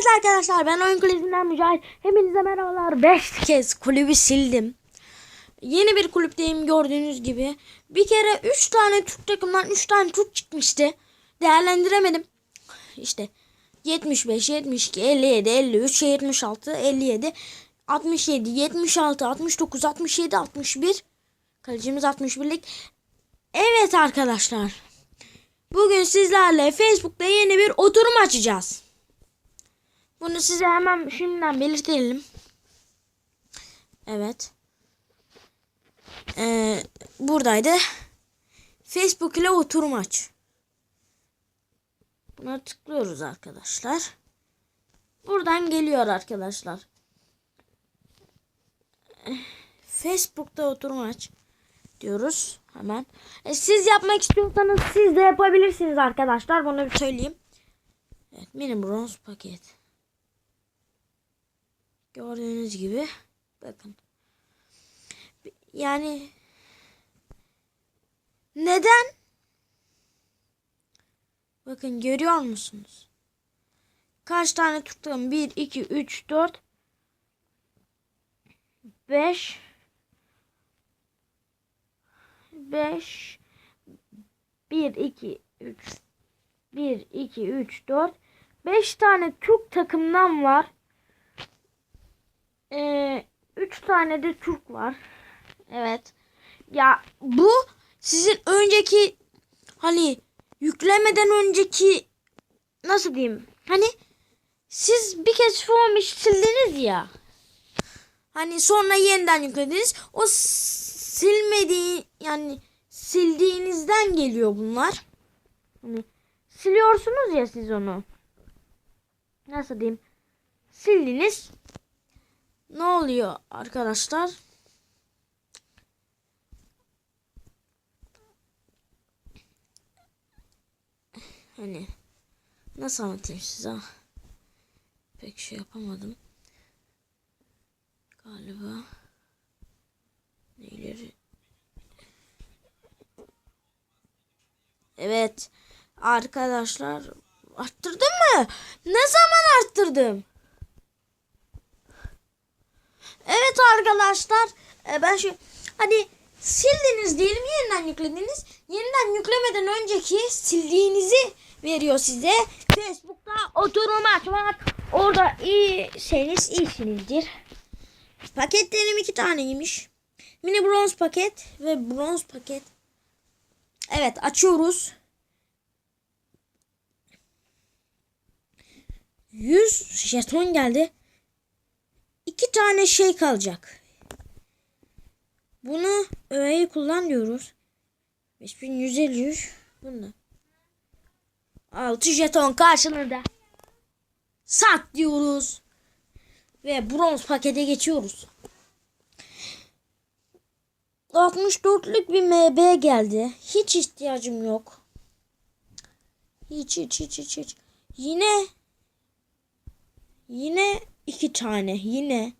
Evet arkadaşlar ben oyun kulübünden Mücahit. Hepinize merhabalar. 5 kez kulübü sildim. Yeni bir kulüpteyim gördüğünüz gibi. Bir kere 3 tane Türk takımdan 3 tane Türk çıkmıştı. Değerlendiremedim. İşte 75, 72, 57, 53, 76, 57, 67, 76, 69, 67, 61. Kalecimiz 61'lik. Evet arkadaşlar. Bugün sizlerle Facebook'ta yeni bir oturum açacağız. Bunu size hemen şimdiden belirtelim. Evet. Ee, buradaydı. Facebook ile oturum aç. Buna tıklıyoruz arkadaşlar. Buradan geliyor arkadaşlar. Facebook'ta oturum aç diyoruz hemen. E, siz yapmak istiyorsanız siz de yapabilirsiniz arkadaşlar. Bunu bir söyleyeyim. Evet, mini bronz paket. Gördüğünüz gibi bakın. Yani neden? Bakın görüyor musunuz? Kaç tane tuttum? 1 2 3 4 5 5 1 2 3 1 2 3 4 5 tane Türk takımdan var. Ee, 3 tane de Türk var. Evet. Ya bu sizin önceki hani yüklemeden önceki nasıl diyeyim? Hani siz bir kez form sildiniz ya. Hani sonra yeniden yüklediniz. O silmediği yani sildiğinizden geliyor bunlar. Hani siliyorsunuz ya siz onu. Nasıl diyeyim? Sildiniz. Ne oluyor arkadaşlar? Hani nasıl anlatayım size? Pek şey yapamadım. Galiba neyleri Evet arkadaşlar arttırdım mı? Ne zaman arttırdım? Evet arkadaşlar e, ben şu hani sildiniz diyelim yeniden yüklediniz. Yeniden yüklemeden önceki sildiğinizi veriyor size. Facebook'ta oturum açmak. Orada iyiyseniz iyisinizdir. Paketlerim iki taneymiş. Mini bronz paket ve bronz paket. Evet açıyoruz. 100 jeton geldi. İki tane şey kalacak. Bunu öğeyi kullan diyoruz. 5153 bunu. 6 jeton karşılığında. Sat diyoruz. Ve bronz pakete geçiyoruz. 64'lük bir MB geldi. Hiç ihtiyacım yok. Hiç hiç hiç hiç hiç. Yine yine iki tane yine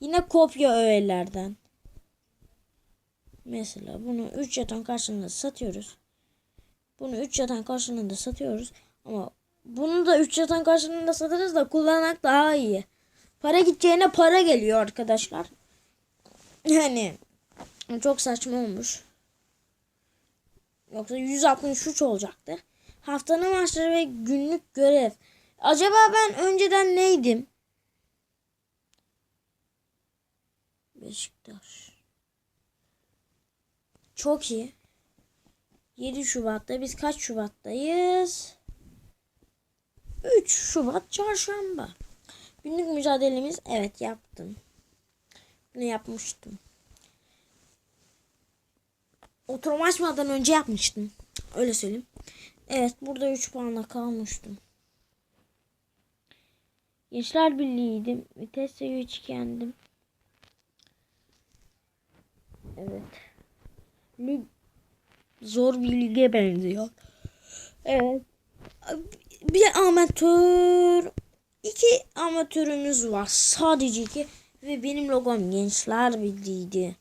yine kopya öğelerden. Mesela bunu 3 yatan karşılığında satıyoruz. Bunu 3 yatan karşılığında satıyoruz. Ama bunu da 3 yatan karşılığında satarız da kullanak daha iyi. Para gideceğine para geliyor arkadaşlar. Yani çok saçma olmuş. Yoksa 163 olacaktı. Haftanın maçları ve günlük görev. Acaba ben önceden neydim? Beşiktaş. Çok iyi. 7 Şubat'ta biz kaç Şubat'tayız? 3 Şubat çarşamba. Günlük mücadelemiz evet yaptım. Bunu yapmıştım. Oturum açmadan önce yapmıştım. Öyle söyleyeyim. Evet burada 3 puanla kalmıştım. Gençler Birliği'ydim. Vites 3 kendim. Evet. Lig zor bir lige benziyor. Evet. Bir amatör iki amatörümüz var. Sadece iki ve benim logom Gençler Birliği'ydi.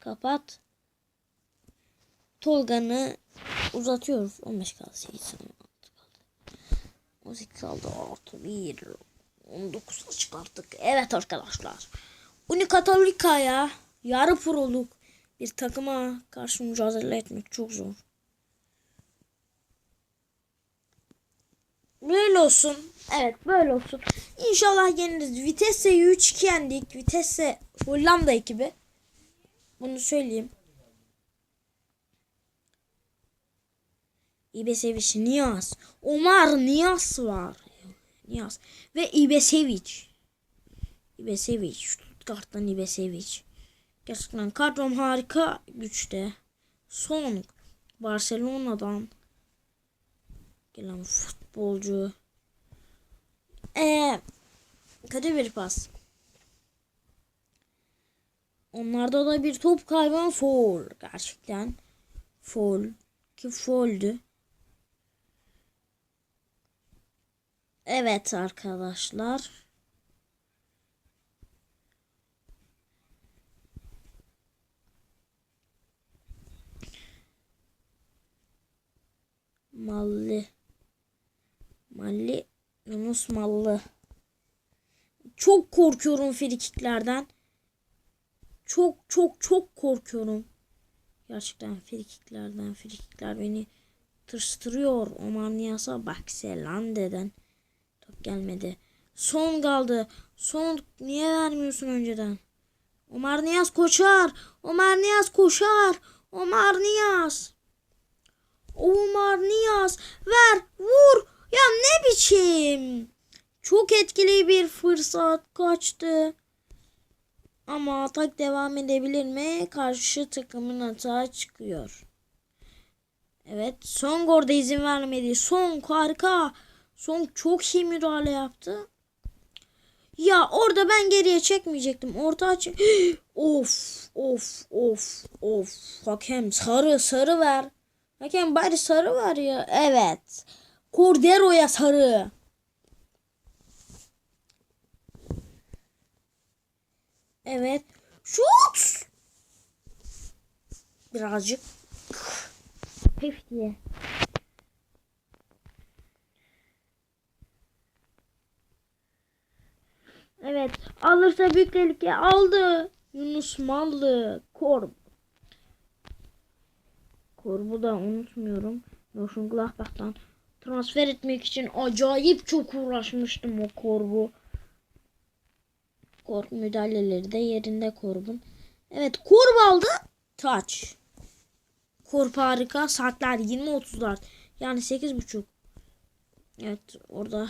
Kapat. Tolga'nı uzatıyoruz. 15 kaldı. 8 kaldı. 18 kaldı. Artı 1. 19'a çıkarttık. Evet arkadaşlar. Uni Katolika'ya yarı proluk bir takıma karşı mücadele etmek çok zor. Böyle olsun. Evet böyle olsun. İnşallah yeniriz. Vitesse'yi 3-2 yendik. Vitesse Hollanda ekibi. Bunu söyleyeyim. İbesevic, Niyaz. Omar Niyaz var. Niyaz. Ve İbesevic. İbesevic. Stuttgart'tan İbesevic. Gerçekten kadrom harika güçte. Son Barcelona'dan gelen futbolcu. Ee, kötü bir pas. Onlarda da bir top kaybı foul. Gerçekten foul. Ki fauldü. Evet arkadaşlar. Mallı. Malli. Yunus Mallı. Çok korkuyorum frikiklerden. Çok çok çok korkuyorum. Gerçekten frikiklerden. Frikikler beni tırstırıyor. Omar Niyas'a bak Selande'den. Top gelmedi. Son kaldı. Son niye vermiyorsun önceden? Omar Niyaz koşar. Omar Niyaz koşar. Omar Niyaz. Omar Niyaz ver vur. Ya ne biçim. Çok etkili bir fırsat kaçtı. Ama atak devam edebilir mi? Karşı takımın hata çıkıyor. Evet Song orada izin vermedi. Song harika. Song çok iyi müdahale yaptı. Ya orada ben geriye çekmeyecektim. Orta aç. of of of of. Hakem sarı sarı ver. Hakem bari sarı var ya. Evet. Cordero'ya sarı. Evet. Şut. Birazcık. Pif diye. Evet. Alırsa büyük tehlike aldı. Yunus Mallı. Korb. Korb'u da unutmuyorum. Mönchengladbach'tan transfer etmek için acayip çok uğraşmıştım o Korb'u. Korb müdahaleleri de yerinde Korb'un. Evet Korb aldı. Taç. Korb harika. Saatler 20.34. Yani 8.30. Evet orada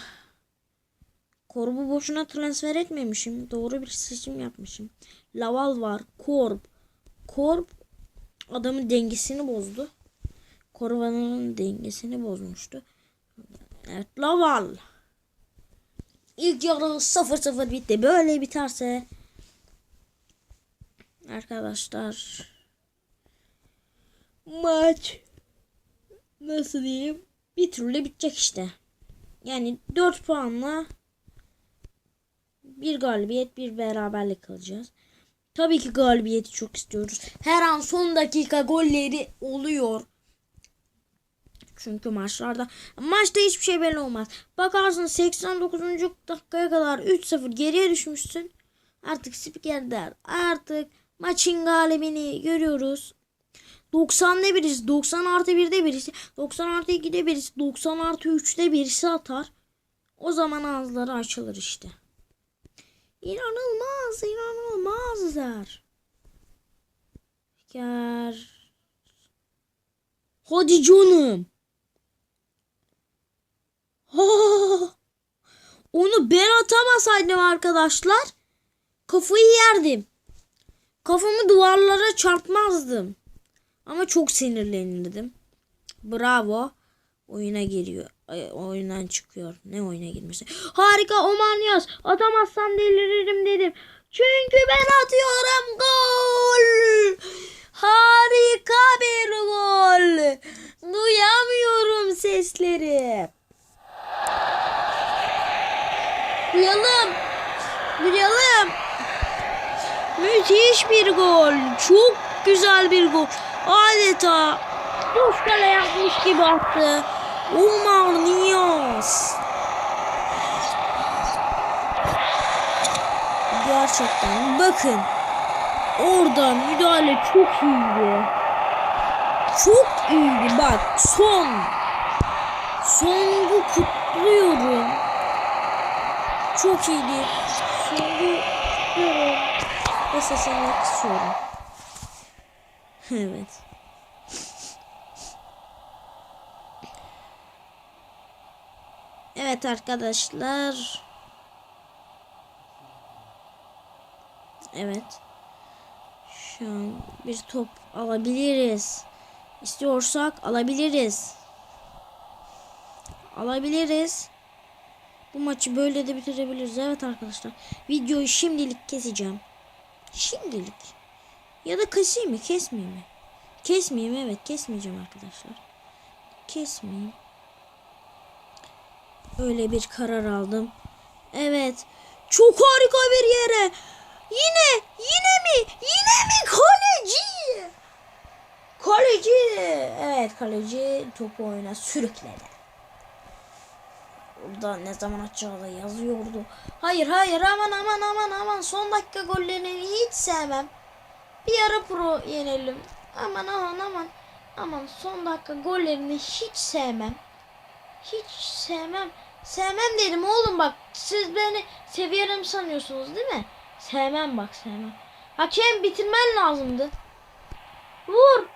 Korb'u boşuna transfer etmemişim. Doğru bir seçim yapmışım. Laval var. Korb. Korb adamın dengesini bozdu. Korvanın dengesini bozmuştu. Evet Laval. İlk yarı 0-0 bitti. Böyle biterse arkadaşlar maç nasıl diyeyim bir türlü bitecek işte. Yani 4 puanla bir galibiyet bir beraberlik kalacağız. Tabii ki galibiyeti çok istiyoruz. Her an son dakika golleri oluyor. Çünkü maçlarda maçta hiçbir şey belli olmaz. Bakarsın 89. dakikaya kadar 3-0 geriye düşmüşsün. Artık spiker der. Artık maçın galibini görüyoruz. 90'da birisi, 90 artı 1'de birisi, 90 artı 2'de birisi, 90 artı 3'de birisi atar. O zaman ağızları açılır işte. İnanılmaz, inanılmazlar. Gel. Hadi canım. Ha! Onu ben atamasaydım arkadaşlar kafayı yerdim. Kafamı duvarlara çarpmazdım. Ama çok sinirlenirdim. Bravo. Oyuna giriyor. Ay, oyundan çıkıyor. Ne oyuna girmesi? Harika Oman Yaz. Atamazsam deliririm dedim. Çünkü ben atıyorum gol. Harika bir gol. Duyamıyorum sesleri. Duyalım. Duyalım. Müthiş bir gol. Çok güzel bir gol. Adeta boş kale yapmış gibi attı. Umar Nias. Gerçekten bakın. Oradan müdahale çok iyiydi. Çok iyiydi bak son. Songu kutluyorum. Çok iyiydi. Songu kutluyorum. Ve sesini kısıyorum. evet. Evet arkadaşlar. Evet. Şu an bir top alabiliriz. İstiyorsak alabiliriz. Alabiliriz. Bu maçı böyle de bitirebiliriz. Evet arkadaşlar. Videoyu şimdilik keseceğim. Şimdilik. Ya da keseyim mi? Kesmeyeyim mi? Kesmeyeyim evet. Kesmeyeceğim arkadaşlar. Kesmeyeyim. Öyle bir karar aldım. Evet. Çok harika bir yere. Yine, yine mi? Yine mi kaleci? Kaleci. Evet kaleci topu oyuna sürükledi. Burada ne zaman atacağı da yazıyordu. Hayır hayır aman aman aman aman son dakika gollerini hiç sevmem. Bir ara pro yenelim. Aman aman aman. Aman son dakika gollerini hiç sevmem. Hiç sevmem. Sevmem dedim oğlum bak. Siz beni seviyorum sanıyorsunuz değil mi? Sevmem bak sevmem. Hakem bitirmen lazımdı. Vur.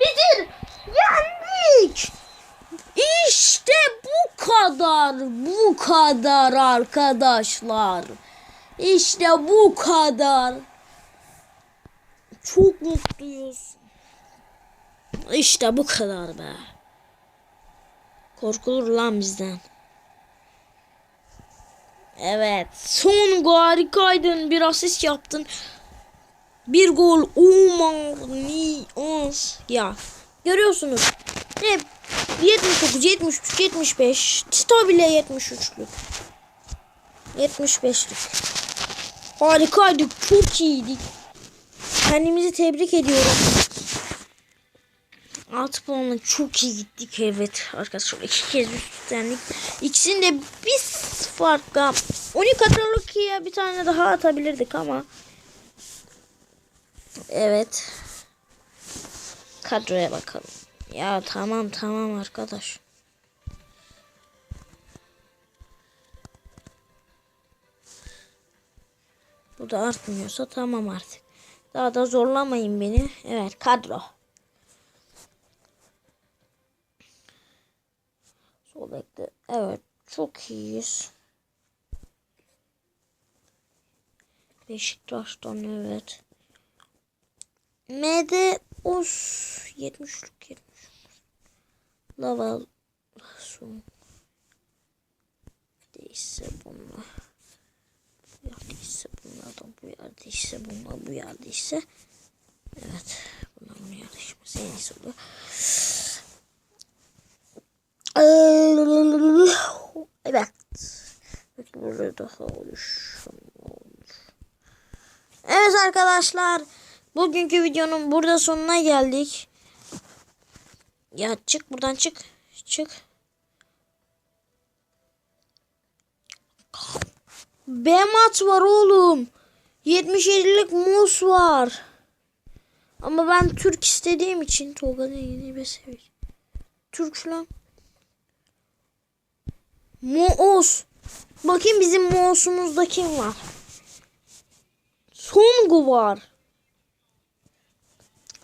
Bitir. Yendik. İşte bu kadar. Bu kadar arkadaşlar. İşte bu kadar. Çok mutluyuz. İşte bu kadar be. Korkulur lan bizden. Evet. Son harikaydın. Bir asist yaptın. Bir gol. Umar Niyaz. Ya. Görüyorsunuz. Hep 79, 73, 75. Tito bile 73'lük. 75'lik. Harikaydık. Çok iyiydik. Kendimizi tebrik ediyorum. Altı puanla çok iyi gittik evet arkadaşlar iki kez üstlendik. İkisini de biz farkla 12 kadroluk ya bir tane daha atabilirdik ama evet kadroya bakalım. Ya tamam tamam arkadaş. Bu da artmıyorsa tamam artık. Daha da zorlamayın beni. Evet kadro. Sol. Evet. Çok iyiyiz. Beşiktaş'tan evet. M'de os 70'lük 70. Lava son. Değilse bunlar. Bu yerdeyse bunlar da bu yerdeyse bunlar bu yerdeyse. Evet. Bunlar bu yerdeyse en iyisi oluyor. Evet. Peki burada daha olur. Evet arkadaşlar. Bugünkü videonun burada sonuna geldik. Ya çık buradan çık. Çık. Bemat var oğlum. 77'lik mus var. Ama ben Türk istediğim için Tolga'nın yeni bir seviye. Türk lan. Moos. Bakayım bizim Moos'umuzda kim var? Songu var.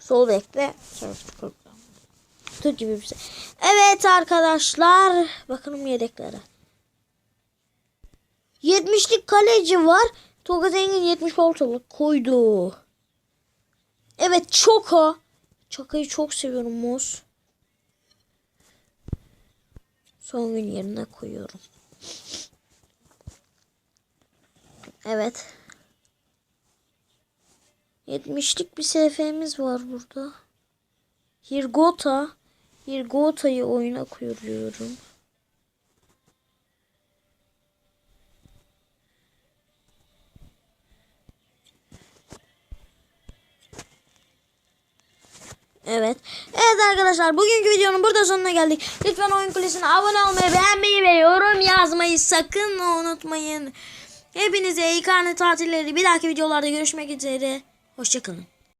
Sol bekle. Türk gibi bir şey. Evet arkadaşlar. Bakalım yedeklere. 70'lik kaleci var. Tolga Zengin 70 ortalık koydu. Evet Çoka. Çoka'yı çok seviyorum Moos. Son gün yerine koyuyorum. Evet. 70'lik bir SF'miz var burada. Hirgota. Hirgota'yı oyuna koyuyorum. Evet. Evet arkadaşlar bugünkü videonun burada sonuna geldik. Lütfen oyun kulesine abone olmayı, beğenmeyi ve yorum yazmayı sakın unutmayın. Hepinize iyi karne tatilleri. Bir dahaki videolarda görüşmek üzere. Hoşçakalın.